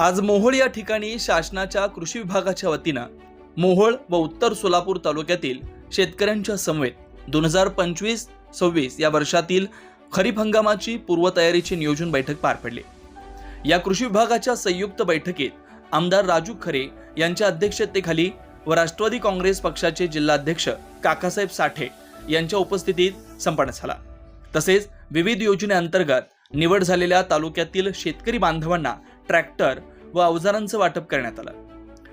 आज मोहोळ या ठिकाणी शासनाच्या कृषी विभागाच्या वतीनं मोहोळ व उत्तर सोलापूर तालुक्यातील शेतकऱ्यांच्या समवेत दोन हजार पंचवीस सव्वीस या वर्षातील खरीप हंगामाची पूर्वतयारीची नियोजन बैठक पार पडली. या कृषी विभागाच्या संयुक्त बैठकीत आमदार राजू खरे यांच्या अध्यक्षतेखाली व राष्ट्रवादी काँग्रेस पक्षाचे जिल्हाध्यक्ष काकासाहेब साठे यांच्या उपस्थितीत संपन्न झाला. तसेच विविध योजनेअंतर्गत निवड झालेल्या तालुक्यातील शेतकरी बांधवांना ट्रॅक्टर व अवजारांचं वाटप करण्यात आलं.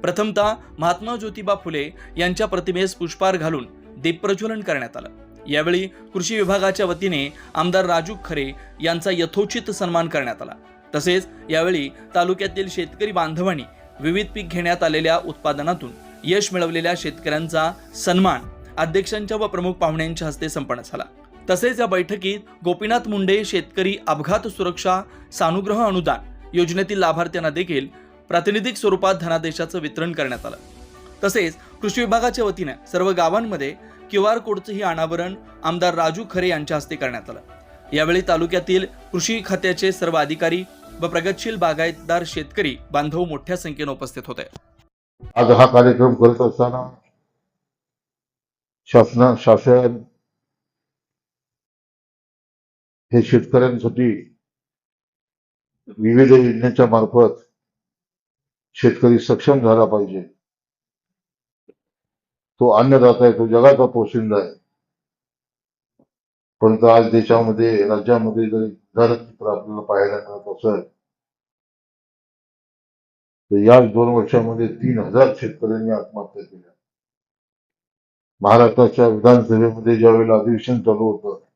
प्रथमतः महात्मा ज्योतिबा फुले यांच्या प्रतिमेस पुष्पहार घालून दीपप्रज्वलन करण्यात आलं. यावेळी कृषी विभागाच्या वतीने आमदार राजू खरे यांचा यथोचित सन्मान करण्यात आला. तसेच यावेळी तालुक्यातील शेतकरी बांधवांनी विविध पीक घेण्यात आलेल्या उत्पादनातून यश मिळवलेल्या शेतकऱ्यांचा सन्मान अध्यक्षांच्या व प्रमुख पाहुण्यांच्या हस्ते संपन्न झाला. तसेच या बैठकीत गोपीनाथ मुंडे शेतकरी अपघात सुरक्षा सानुग्रह अनुदान योजनेतील लाभार्थ्यांना देखील प्रातिनिधिक स्वरूपात धनादेशाचं वितरण करण्यात आलं. तसेच कृषी विभागाच्या वतीने सर्व गावांमध्ये क्यू आर कोडचंही अनावरण आमदार राजू खरे यांच्या हस्ते करण्यात आलं. यावेळी तालुक्यातील कृषी खात्याचे सर्व अधिकारी व प्रगतशील बागायतदार शेतकरी बांधव मोठ्या संख्येने उपस्थित होते. आज हा कार्यक्रम करत असताना शासन शासन हे शेतकऱ्यांसाठी विविध योजनेच्या मार्फत शेतकरी सक्षम झाला पाहिजे. तो अन्नदाता आहे तो जगाचा पोशिंदा आहे. परंतु आज देशामध्ये राज्यामध्ये जरी जर चित्र आपल्याला पाहायला मिळत असेल तर याच दोन वर्षामध्ये तीन हजार शेतकऱ्यांनी आत्महत्या केल्या. महाराष्ट्राच्या विधानसभेमध्ये ज्यावेळेला अधिवेशन चालू होतं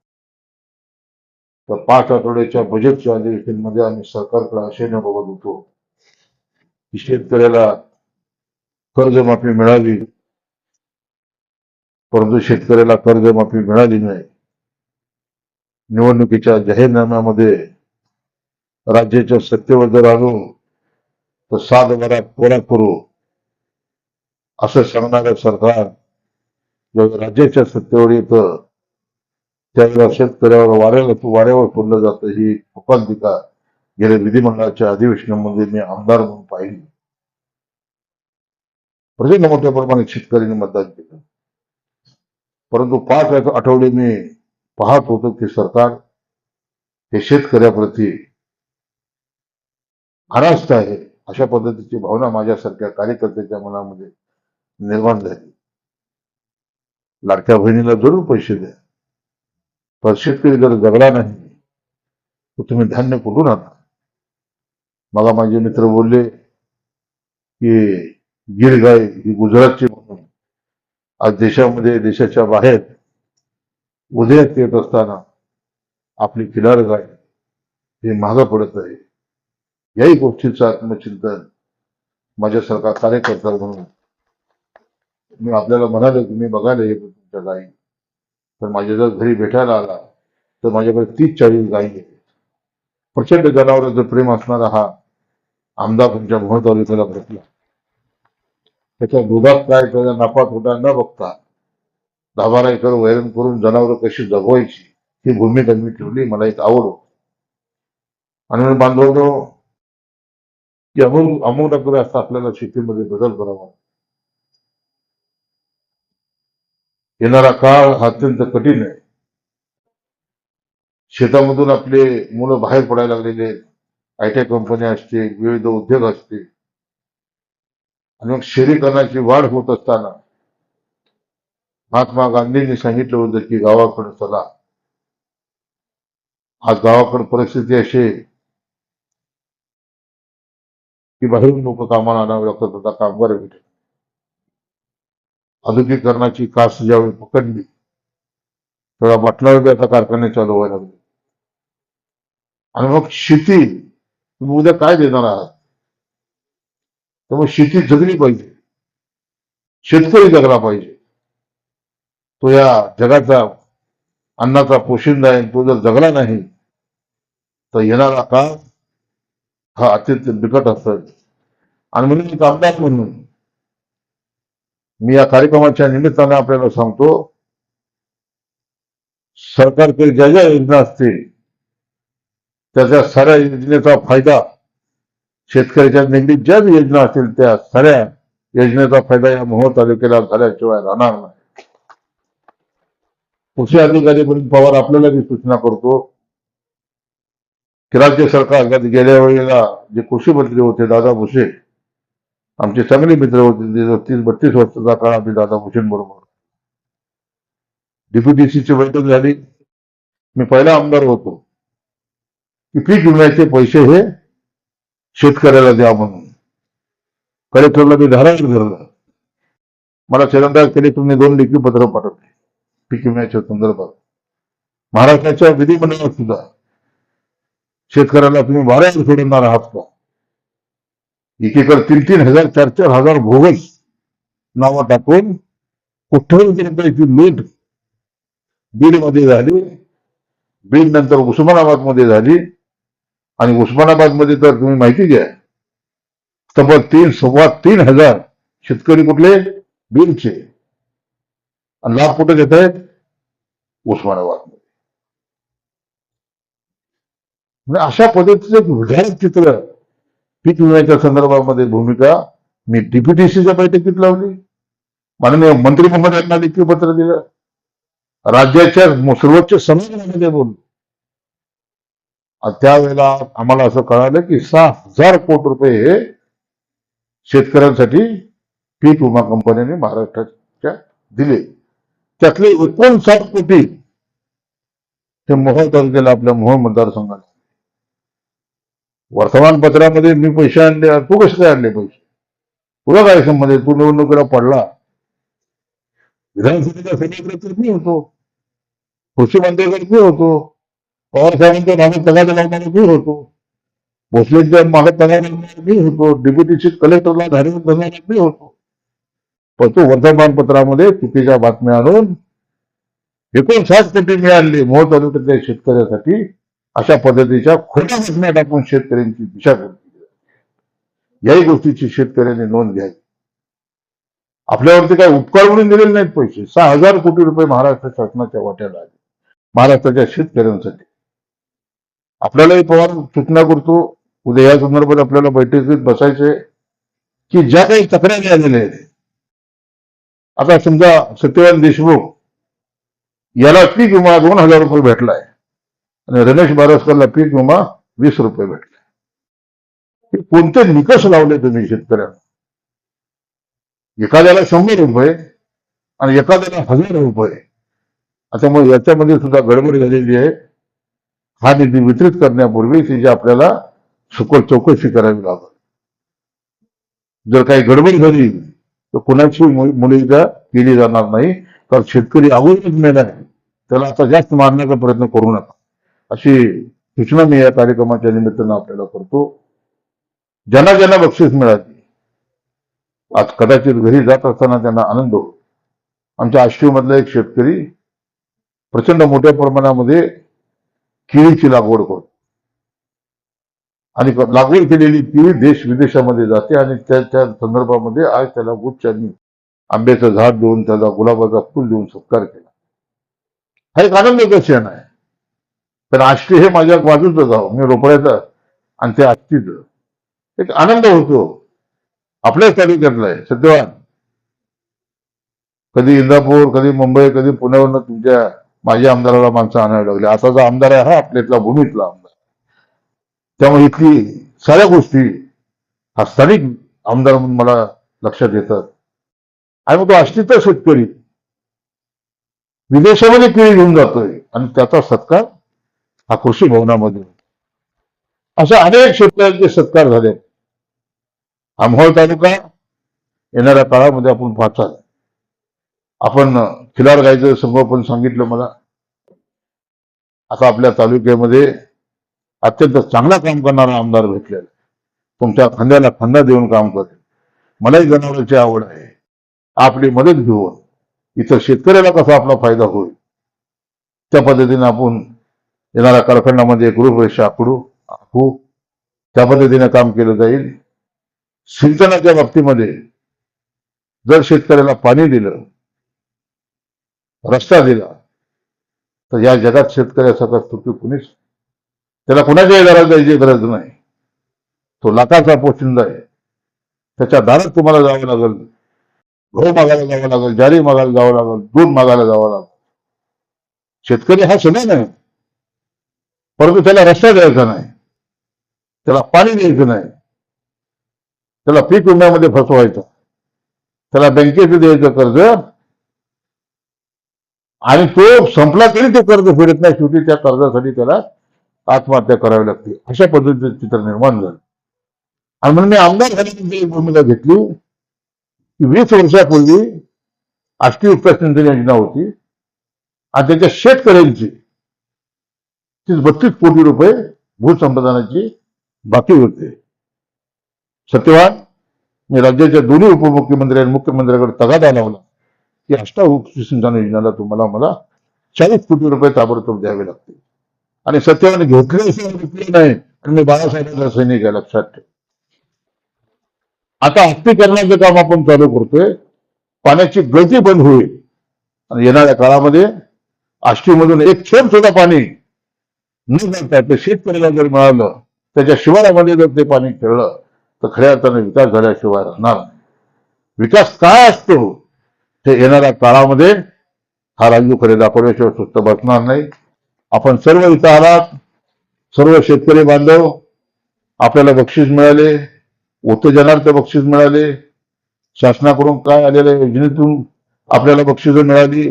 तर पाच आठवड्याच्या बजेटच्या अधिवेशनमध्ये आम्ही सरकारकडे आशेने बघत होतो की शेतकऱ्याला कर्जमाफी मिळावी. परंतु शेतकऱ्याला कर्जमाफी मिळाली नाही. निवडणुकीच्या जाहीरनाम्यामध्ये राज्याच्या सत्तेवर जर आणू तर सात बारा कोणा करू असं सांगणारं सरकार जेव्हा राज्याच्या सत्तेवर येतं त्यावेळेला शेतकऱ्यावर वाऱ्याला वाऱ्यावर सोडलं जातं ही उपांतिका गेल्या विधिमंडळाच्या अधिवेशनामध्ये मी आमदार म्हणून पाहिली. प्रचंड मोठ्या प्रमाणात शेतकऱ्यांनी मतदान केलं. परंतु पाच आठवडे मी पाहत होतो की सरकार हे शेतकऱ्याप्रती अनास्थ आहे अशा पद्धतीची भावना माझ्यासारख्या कार्यकर्त्याच्या मनामध्ये निर्माण झाली. लाडक्या बहिणीला जरूर पैसे द्या. पण शेतकरी जर जगला नाही तर तुम्ही धान्य कुठून आणा? मला माझे मित्र बोलले की गिर गाय ही गुजरातची म्हणून. आज देशामध्ये देशाच्या बाहेर उदयात येत असताना आपली किनार गाय हे महागा पडत आहे. याही गोष्टीचं आत्मचिंतन माझ्यासारखा कार्यकर्ता म्हणून मी आपल्याला म्हणाले की मी बघायला हे तुमच्या गायी तर माझ्या जर घरी भेटायला आला तर माझ्याकडे तीस चाळीस गायी आहेत. प्रचंड जनावरांचं प्रेम असणारा हा आमदार तुमच्या मोह तालुक्याला भेटला. त्याच्या दुधात काय त्याचा नफा तोटा न बघता दहा बारा एकर वैरण करून जनावरं कशी जगवायची ही भूमिका मी ठेवली मला एक आवड होती. आणि मी की की अमूल अग्र असं आपल्याला शेतीमध्ये बदल करावा. येणारा काळ हा अत्यंत कठीण आहे. शेतामधून आपले मुलं बाहेर पडायला लागलेले आय टी कंपन्या असतील विविध उद्योग असतील. आणि मग शहरीकरणाची वाढ होत असताना महात्मा गांधींनी सांगितलं होतं की गावाकडे चला. आज गावाकडे परिस्थिती अशी आहे की बाहेरून लोक कामाला आणावे लागतात आता कामगार भेटत आधुनिकीकरणाची कास ज्यावेळी पकडली तेव्हा बटणावर आता कारखाने चालू व्हायला लागले. आणि मग शेती तुम्ही उद्या काय देणार आहात? त्यामुळे शेती जगली पाहिजे. शेतकरी जगला पाहिजे. तो या जगाचा अन्नाचा पोशिंदा आहे तो जर जगला नाही तर येणारा काळ हा अत्यंत बिकट असेल. आणि म्हणून एक आमदार म्हणून मी या कार्यक्रमाच्या निमित्ताने आपल्याला सांगतो सरकारकडे ज्या ज्या योजना असतील त्याच्या साऱ्या योजनेचा फायदा शेतकऱ्याच्या निगडीत ज्या योजना असतील त्या साऱ्या योजनेचा फायदा या मोहोळ तालुक्याला झाल्याशिवाय राहणार नाही. कृषी अधिकारी म्हणून पवार आपल्याला बी सूचना करतो की राज्य सरकार गेल्या वेळेला जे कृषी मंत्री होते दादा भुसे आमचे चांगले मित्र होते तीस बत्तीस वर्षाचा काळ आम्ही दादा भुसेंबरोबर डीपीटीसीची बैठक झाली. मी पहिला आमदार होतो. की पीक विम्याचे पैसे हे शेतकऱ्याला द्या म्हणून. कलेक्टरला मी धारावर धरलं. मला चरणदास कलेक्टरने दोन लेखी पत्र पाठवले. पीक विम्याच्या संदर्भात. महाराष्ट्राच्या विधिमंडळात सुद्धा शेतकऱ्याला तुम्ही वाऱ्यावर सोडणार आहात का एकीकडे तीन तीन हजार चार चार हजार भोगस नावं टाकून कुठेही रुपयाची लूट बीडमध्ये झाली. बीड नंतर उस्मानाबादमध्ये झाली. आणि उस्मानाबादमध्ये तर तुम्ही माहिती घ्या तब्बल तीन सव्वा तीन हजार शेतकरी कुठले? बीडचे. आणि लाभ कुठे घेत आहेत? उस्मानाबादमध्ये म्हणजे अशा पद्धतीचं एक विधायक चित्र पीक विम्याच्या संदर्भामध्ये भूमिका मी डीपीटीसीच्या बैठकीत लावली. माननीय मंत्री यांना देखील पत्र दिलं. राज्याच्या सर्वोच्च समितीमध्ये बोललो. त्यावेळेला आम्हाला असं कळालं की सहा हजार कोटी रुपये हे शेतकऱ्यांसाठी पीक विमा कंपन्यांनी महाराष्ट्राच्या दिले. त्यातले एकोणसाठ कोटी ते मोहोळ तालुक्याला आपल्या मोहोळ मतदारसंघात. वर्तमानपत्रामध्ये मी पैसे आणले तू कसे काय आणले पैसे? तुला काय संबंध आहे? तू निवडणुकीला पडला. विधानसभेचा सभागृहात मी होतो. कृषी मंत्र्याकडे मी होतो. पवार साहेबांच्या मागे तगादा लावणारा मी होतो. भोसलेच्या मागे तगादा लावणारा मी होतो. डेप्युटी चीफ कलेक्टरला धारेवर धरणारा मी होतो. पण तो वर्तमानपत्रामध्ये चुकीच्या बातम्या आणून एकोणसाठ कोटी मिळाले मोह तालुक्यातल्या शेतकऱ्यासाठी. अशा पद्धतीच्या खोट्या घटना टाकून शेतकऱ्यांची दिशाभूल केली याही गोष्टीची शेतकऱ्यांनी नोंद घ्यावी. आपल्यावरती काही उपकार म्हणून दिलेले नाहीत पैसे. सहा हजार कोटी रुपये महाराष्ट्र शासनाच्या वाट्याला आले. महाराष्ट्राच्या शेतकऱ्यांसाठी. आपल्यालाही पवार सूचना करतो. उद्या या संदर्भात आपल्याला बैठकीत बसायचे की ज्या काही तक्रारी आलेल्या आहेत. आता समजा सत्यवान देशमुख याला किंवा दोन हजार रुपये भेटलाय. आणि रमेश बारसकरला पीक विमा वीस रुपये भेटले. हे कोणते निकष लावले तुम्ही शेतकऱ्यांना? एखाद्याला शंभर रुपये आणि एखाद्याला हजार रुपये. आता मग याच्यामध्ये सुद्धा गडबड झालेली आहे. हा निधी वितरित करण्यापूर्वी तिची आपल्याला सुकर चौकशी करावी लागेल. जर काही गडबड झाली तर कुणाची मु- मुलीचा केली जाणार नाही. तर शेतकरी अगोदरच मेलाय त्याला आता जास्त मारण्याचा प्रयत्न करू नका. अशी सूचना मी या कार्यक्रमाच्या निमित्तानं आपल्याला करतो. ज्यांना ज्यांना बक्षीस मिळाली आज कदाचित घरी जात असताना त्यांना आनंद होतो आमच्या मधला एक शेतकरी प्रचंड मोठ्या प्रमाणामध्ये केळीची लागवड करतो. आणि लागवड केलेली केळी देश विदेशामध्ये जाते आणि त्या संदर्भामध्ये आज त्याला गुच्छांनी आंब्याचं झाड देऊन त्याला गुलाबाचा फुल देऊन सत्कार केला. हा एक आनंद क्षण आहे. पण आष्टी हे माझ्या बाजूचं गाव मी रोपड्याचा आणि ते आष्टीचं एक आनंद होतो. आपल्याच तालुक्यातला आहे. सत्यवान. कधी इंदापूर कधी मुंबई कधी पुण्यावरनं तुमच्या माझ्या आमदाराला माणसं आणावी लागली. आताचा आमदार आहे हा आपल्यातला भूमीतला आमदार. त्यामुळे इथली साऱ्या गोष्टी हा स्थानिक आमदार म्हणून मला लक्षात येतात. आणि मग तो आष्टीचा शेतकरी. विदेशामध्ये केळी घेऊन जातोय. आणि त्याचा सत्कार हा कृषी भवनामध्ये. अशा अनेक शेतकऱ्यांचे सत्कार झाले. आंबोळ तालुका येणाऱ्या काळामध्ये आपण पाहता. आपण खिलार गायचं संगोपन सांगितलं मला. आता आपल्या तालुक्यामध्ये अत्यंत चांगला काम करणारा आमदार भेटलेला तुमच्या खांद्याला खांदा देऊन काम करेल मलाही जनावरांची आवड आहे. आपली मदत घेऊन इथं शेतकऱ्याला कसा आपला फायदा होईल? त्या पद्धतीने आपण येणाऱ्या कालखंडामध्ये गृहप्रवेश रूपरेषा आखडू आखू त्या पद्धतीने काम केलं जाईल. सिंचनाच्या बाबतीमध्ये जर शेतकऱ्याला पाणी दिलं रस्ता दिला तर या जगात शेतकऱ्यासारखा सुखी कुणीच त्याला कुणाच्याही दारात जायची गरज नाही. तो लाखाचा पोशिंदा आहे. त्याच्या दारात तुम्हाला जावं लागेल. गहू मागायला जावं लागेल ज्वारी मागायला जावं लागेल दूध मागायला जावं लागेल. शेतकरी हा सण नाही परंतु त्याला रस्ता द्यायचा नाही. त्याला पाणी द्यायचं नाही. त्याला पीक विम्यामध्ये फसवायचं. त्याला बँकेचं द्यायचं कर्ज. आणि तो संपला तरी ते कर्ज फेडत नाही. शेवटी त्या कर्जासाठी त्याला आत्महत्या करावी लागते. अशा पद्धतीचं चित्र निर्माण झालं. आणि म्हणून मी आमदार झाल्यानंतर भूमिका घेतली. की वीस वर्षापूर्वी आष्टी उपसा सिंचन योजना होती. आणि त्याच्या शेतकऱ्यांची तीस बत्तीस कोटी रुपये भूसंपादनाची बाकी होते. सत्यवान मी राज्याच्या दोन्ही उपमुख्यमंत्री आणि मुख्यमंत्र्यांकडे तगादा लावला. की अष्टा उपसिंचन योजनेला तुम्हाला मला चाळीस कोटी रुपये ताबडतोब द्यावे लागतील. आणि सत्यवान घेतले नाही आणि मी बाळासाहेबांचा सैनिक आहे लक्षात ठेव. आता हस्तीकरणाचं काम आपण चालू करतोय. पाण्याची गळती बंद होईल. आणि येणाऱ्या काळामध्ये आष्टीमधून एक थेंब सुद्धा पाणी न जाता ते शेतकऱ्याला जर मिळालं त्याच्या शिवारामध्ये जर ते पाणी खेळलं तर खऱ्या अर्थाने विकास झाल्याशिवाय राहणार नाही. विकास काय असतो ते येणाऱ्या काळामध्ये हा राजू खरे दाखवल्याशिवाय सुस्त बसणार नाही आपण सर्व इथं आलात सर्व शेतकरी बांधव आपल्याला बक्षीस मिळाले उत्तेजनार्थ बक्षीस मिळाले शासनाकडून काय आलेल्या योजनेतून आपल्याला बक्षिसं मिळाली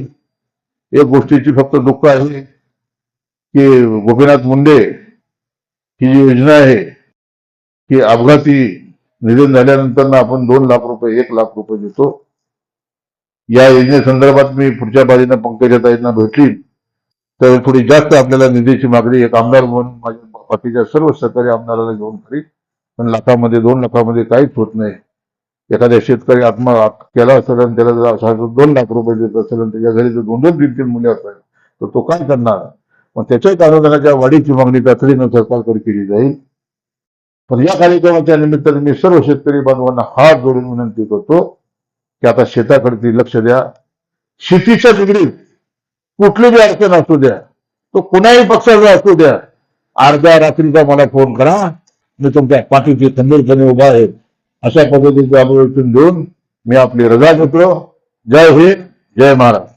एक गोष्टीची फक्त दुःख आहे की गोपीनाथ मुंडे ही जी योजना आहे की अपघाती निधन झाल्यानंतर ना आपण दोन लाख रुपये एक लाख रुपये देतो. या योजनेसंदर्भात मी पुढच्या बाजूने पंकजाताईंना भेटली. तर थोडी जास्त आपल्याला निधीची मागणी एक आमदार म्हणून माझ्या बाकीच्या सर्व सरकारी आमदाराला घेऊन करीत पण लाखामध्ये दोन लाखामध्ये काहीच होत नाही. एखाद्या शेतकरी आत्मा केला असेल आणि त्याला जर दोन लाख रुपये देत असेल आणि त्याच्या घरी जर दोन दोन तीन तीन मुले असतात तर तो काय करणार? मग त्याच्याही अनुदानाच्या वाढीची मागणी तातडीनं सरकारकडे केली जाईल. पण या कार्यक्रमाच्या निमित्ताने मी सर्व शेतकरी बांधवांना हात जोडून विनंती करतो की आता शेताकडे लक्ष द्या. शेतीच्या निगडीत कुठली बी अडचण असू द्या. तो कुणाही पक्षाचा असू द्या. अर्ध्या रात्रीचा मला फोन करा. मी तुमच्या पाठीची खंबीरपणे उभा आहे. अशा पद्धतीचं अभिवेचन देऊन मी आपली रजा घेतलो. जय हिंद जय महाराज